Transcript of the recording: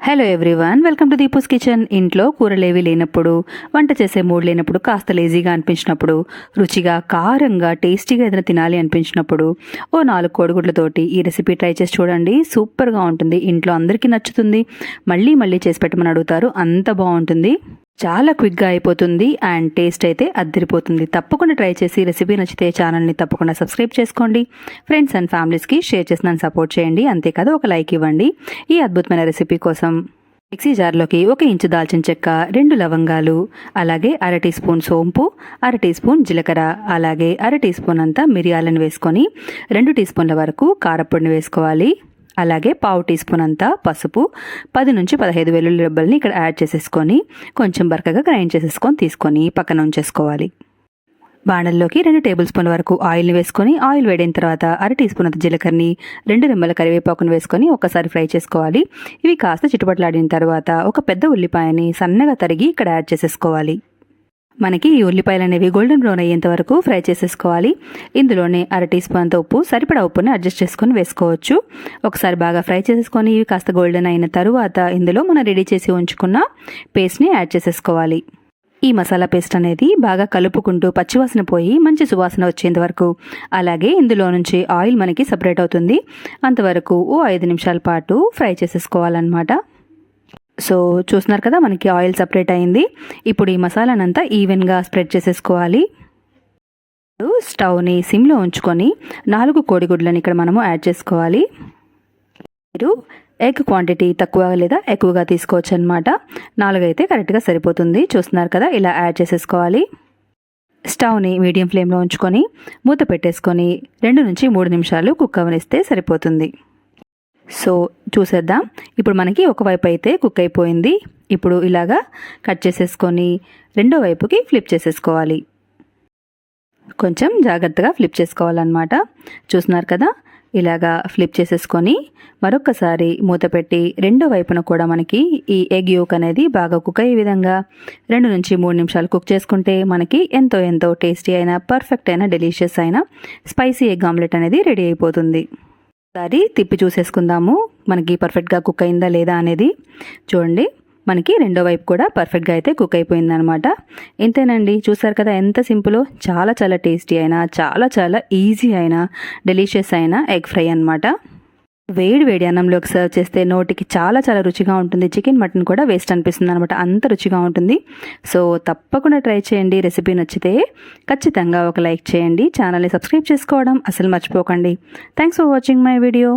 Hello everyone welcome to Deepu's kitchen ఇంట్లో కూరలేవి లేనప్పుడు వంట చేసే మూడ్ లేనప్పుడు కాస్త లేజీగా అనిపించినప్పుడు రుచిగా కారంగా టేస్టీగా ఏదైనా తినాలి అనిపించినప్పుడు ఓ నాలుగు కోడిగుడ్లతోటి ఈ రెసిపీ ట్రై చేసి చూడండి. సూపర్గా ఉంటుంది. ఇంట్లో అందరికీ నచ్చుతుంది. మళ్ళీ మళ్ళీ చేసి పెట్టమని అడుగుతారు. అంత బాగుంటుంది. చాలా క్విక్గా అయిపోతుంది అండ్ టేస్ట్ అయితే అద్దరిపోతుంది. తప్పకుండా ట్రై చేసి రెసిపీ నచ్చితే ఛానల్ని తప్పకుండా సబ్స్క్రైబ్ చేసుకోండి. ఫ్రెండ్స్ అండ్ ఫ్యామిలీస్కి షేర్ చేసి నన్ను సపోర్ట్ చేయండి. అంతేకాదు ఒక లైక్ ఇవ్వండి. ఈ అద్భుతమైన రెసిపీ కోసం మిక్సీ జార్లోకి ఒక ఇంచు దాల్చిన చెక్క రెండు లవంగాలు అలాగే అర టీ స్పూన్ సోంపు అర టీ స్పూన్ జీలకర్ర అలాగే అర టీ స్పూన్ అంతా మిరియాలను వేసుకొని రెండు టీ స్పూన్ల వరకు కారపొడిని వేసుకోవాలి. అలాగే పావు టీ స్పూన్ అంతా పసుపు పది నుంచి పదహైదు వెల్లుల్లి రెబ్బల్ని ఇక్కడ యాడ్ చేసేసుకొని కొంచెం బరకగా గ్రైండ్ చేసేసుకొని తీసుకొని పక్కన ఉంచేసుకోవాలి. బాణల్లోకి రెండు టేబుల్ స్పూన్ల వరకు ఆయిల్ని వేసుకొని ఆయిల్ వేడిన తర్వాత అర టీ స్పూన్ అంత జీలకర్రని రెండు రెమ్మల కరివేపాకును వేసుకొని ఒకసారి ఫ్రై చేసుకోవాలి. ఇవి కాస్త చిట్టుపట్లాడిన తర్వాత ఒక పెద్ద ఉల్లిపాయని సన్నగా తరిగి ఇక్కడ యాడ్ చేసేసుకోవాలి. మనకి ఈ ఉల్లిపాయలు అనేవి గోల్డెన్ బ్రౌన్ అయ్యేంత వరకు ఫ్రై చేసేసుకోవాలి. ఇందులోనే అర టీ స్పూన్ అంత ఉప్పు సరిపడా ఉప్పుని అడ్జస్ట్ చేసుకొని వేసుకోవచ్చు. ఒకసారి బాగా ఫ్రై చేసేసుకొని ఇవి కాస్త గోల్డెన్ అయిన తరువాత ఇందులో మనం రెడీ చేసి ఉంచుకున్న పేస్ట్ని యాడ్ చేసేసుకోవాలి. ఈ మసాలా పేస్ట్ అనేది బాగా కలుపుకుంటూ పచ్చివాసన పోయి మంచి సువాసన వచ్చేంత వరకు. అలాగే ఇందులో నుంచి ఆయిల్ మనకి సపరేట్ అవుతుంది. అంతవరకు ఓ ఐదు నిమిషాల పాటు ఫ్రై చేసేసుకోవాలన్నమాట. సో చూస్తున్నారు కదా మనకి ఆయిల్ సపరేట్ అయింది. ఇప్పుడు ఈ మసాలానంతా ఈవెన్గా స్ప్రెడ్ చేసేసుకోవాలి. స్టవ్ని సిమ్లో ఉంచుకొని నాలుగు కోడిగుడ్లను ఇక్కడ మనము యాడ్ చేసుకోవాలి. మీరు ఎగ్ క్వాంటిటీ తక్కువ లేదా ఎక్కువగా తీసుకోవచ్చు అనమాట నాలుగైతే కరెక్ట్గా సరిపోతుంది. చూస్తున్నారు కదా ఇలా యాడ్ చేసేసుకోవాలి. స్టవ్ని మీడియం ఫ్లేమ్లో ఉంచుకొని మూత పెట్టేసుకొని రెండు నుంచి మూడు నిమిషాలు కుక్ అవనిస్తే సరిపోతుంది. సో చూసేద్దాం. ఇప్పుడు మనకి ఒకవైపు అయితే కుక్ అయిపోయింది. ఇప్పుడు ఇలాగా కట్ చేసేసుకొని రెండో వైపుకి ఫ్లిప్ చేసేసుకోవాలి. కొంచెం జాగ్రత్తగా ఫ్లిప్ చేసుకోవాలన్నమాట. చూస్తున్నారు కదా? ఇలాగా ఫ్లిప్ చేసేసుకొని మరొకసారి మూత పెట్టి రెండో వైపున కూడా మనకి ఈ ఎగ్ యోక్ అనేది బాగా కుక్ అయ్యే విధంగా రెండు నుంచి మూడు నిమిషాలు కుక్ చేసుకుంటే మనకి ఎంతో ఎంతో టేస్టీ అయిన పర్ఫెక్ట్ అయిన డెలిషియస్ అయిన స్పైసీ ఎగ్ ఆమ్లెట్ అనేది రెడీ అయిపోతుంది. ఒకసారి తిప్పి చూసేసుకుందాము. మనకి పర్ఫెక్ట్గా కుక్ అయిందా లేదా అనేది చూడండి. మనకి రెండో వైపు కూడా పర్ఫెక్ట్గా అయితే కుక్ అయిపోయిందనమాట ఇంతేనండి చూసారు కదా ఎంత సింపులో చాలా చాలా టేస్టీ అయినా చాలా చాలా ఈజీ అయినా డెలిషియస్ అయినా ఎగ్ ఫ్రై అనమాట వేడి వేడి అన్నంలోకి సర్వ్ చేస్తే నోటికి చాలా చాలా రుచిగా ఉంటుంది. చికెన్ మటన్ కూడా వేస్ట్ అనిపిస్తుంది అనమాట అంత రుచిగా ఉంటుంది. సో తప్పకుండా ట్రై చేయండి. రెసిపీ నచ్చితే ఖచ్చితంగా ఒక లైక్ చేయండి. ఛానల్ని సబ్స్క్రైబ్ చేసుకోవడం అసలు మర్చిపోకండి. Thanks for watching my video